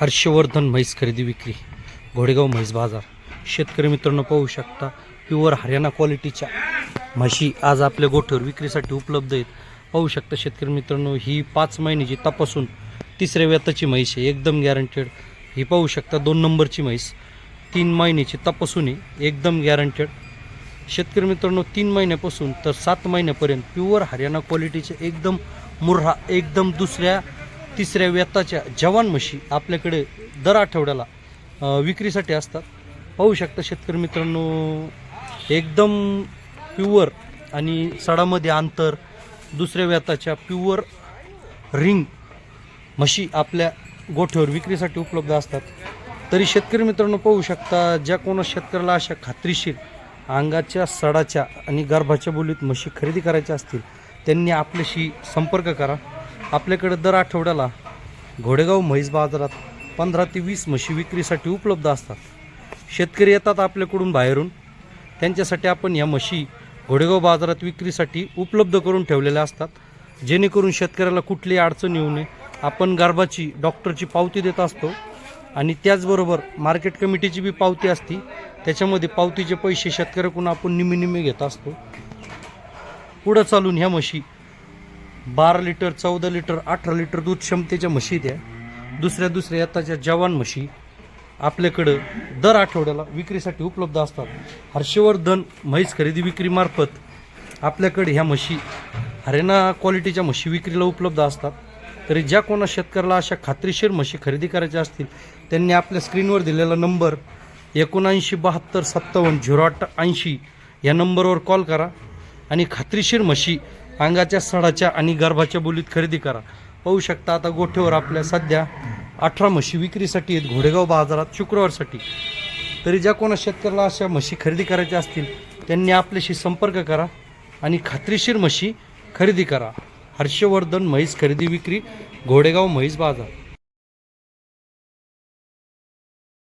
हर्षवर्धन म्हैस खरेदी विक्री घोडेगाव म्हैस बाजार. शेतकरी मित्रांनो पाहू शकता प्युअर हरियाणा क्वालिटीच्या म्हशी आज आपल्या गोठ्यावर विक्रीसाठी उपलब्ध आहेत. पाहू शकता शेतकरी मित्रांनो ही पाच महिन्याची तपासून तिसऱ्या व्यताची म्हैस आहे एकदम गॅरंटेड ही पाहू शकता दोन नंबरची म्हैस तीन महिन्याची तपासून आहे एकदम गॅरंटेड शेतकरी मित्रांनो तीन महिन्यापासून तर सात महिन्यापर्यंत प्युअर हरियाणा क्वालिटीचे एकदम मुर्हा एकदम दुसऱ्या तिसऱ्या व्यताच्या जवान म्हशी आपल्याकडे दर आठवड्याला विक्रीसाठी असतात. पाहू शकता शेतकरी मित्रांनो एकदम प्युअर आणि सडामध्ये अंतर दुसऱ्या व्यताच्या प्युअर रिंग म्हशी आपल्या गोठ्यावर विक्रीसाठी उपलब्ध असतात. तरी शेतकरी मित्रांनो पाहू शकता ज्या कोणा शेतकऱ्याला अशा खात्रीशीर अंगाच्या सडाच्या आणि गर्भाच्या बोलीत म्हशी खरेदी करायच्या असतील त्यांनी आपल्याशी संपर्क करा. आपल्याकडे दर आठवड्याला घोडेगाव म्हैस बाजारात पंधरा ते वीस म्हशी विक्रीसाठी उपलब्ध असतात. शेतकरी येतात आपल्याकडून बाहेरून. त्यांच्यासाठी आपण या म्हशी घोडेगाव बाजारात विक्रीसाठी उपलब्ध करून ठेवलेल्या असतात. जेणेकरून शेतकऱ्याला कुठलीही अडचण येऊ नये. आपण गर्भाची डॉक्टरची पावती देत असतो. आणि त्याचबरोबर मार्केट कमिटीची बी पावती असती. त्याच्यामध्ये पावतीचे पैसे शेतकऱ्याकडून आपण निम्मे निम्मे घेत असतो. पुढं चालून ह्या म्हशी बारा लिटर चौदा लिटर अठरा लिटर दूध क्षमतेच्या म्हशी द्या. दुसऱ्या दुसऱ्या आताच्या जवान म्हशी आपल्याकडं दर आठवड्याला विक्रीसाठी उपलब्ध असतात. हर्षवर्धन म्हैस खरेदी विक्रीमार्फत आपल्याकडे ह्या म्हशी हरियाणा क्वालिटीच्या म्हशी विक्रीला उपलब्ध असतात. तरी ज्या कोणा शेतकऱ्याला अशा खात्रीशीर म्हशी खरेदी करायच्या असतील त्यांनी आपल्या स्क्रीनवर दिलेला नंबर एकोणऐंशी बहात्तर सत्तावन्न झिरो आठ ऐंशी या नंबरवर कॉल करा. आणि खात्रीशीर म्हशी अंगाच्या सडाच्या आणि गर्भाच्या बोलीत खरेदी करा. पाहू शकता आता गोठ्यावर आपल्या सध्या अठरा म्हशी विक्रीसाठी आहेत. घोडेगाव बाजारात शुक्रवारसाठी. तरी ज्या कोणा शेतकऱ्याला अशा म्हशी खरेदी करायच्या असतील त्यांनी आपल्याशी संपर्क करा आणि खात्रीशीर म्हशी खरेदी करा. हर्षवर्धन म्हैस खरेदी विक्री घोडेगाव म्हैस बाजार.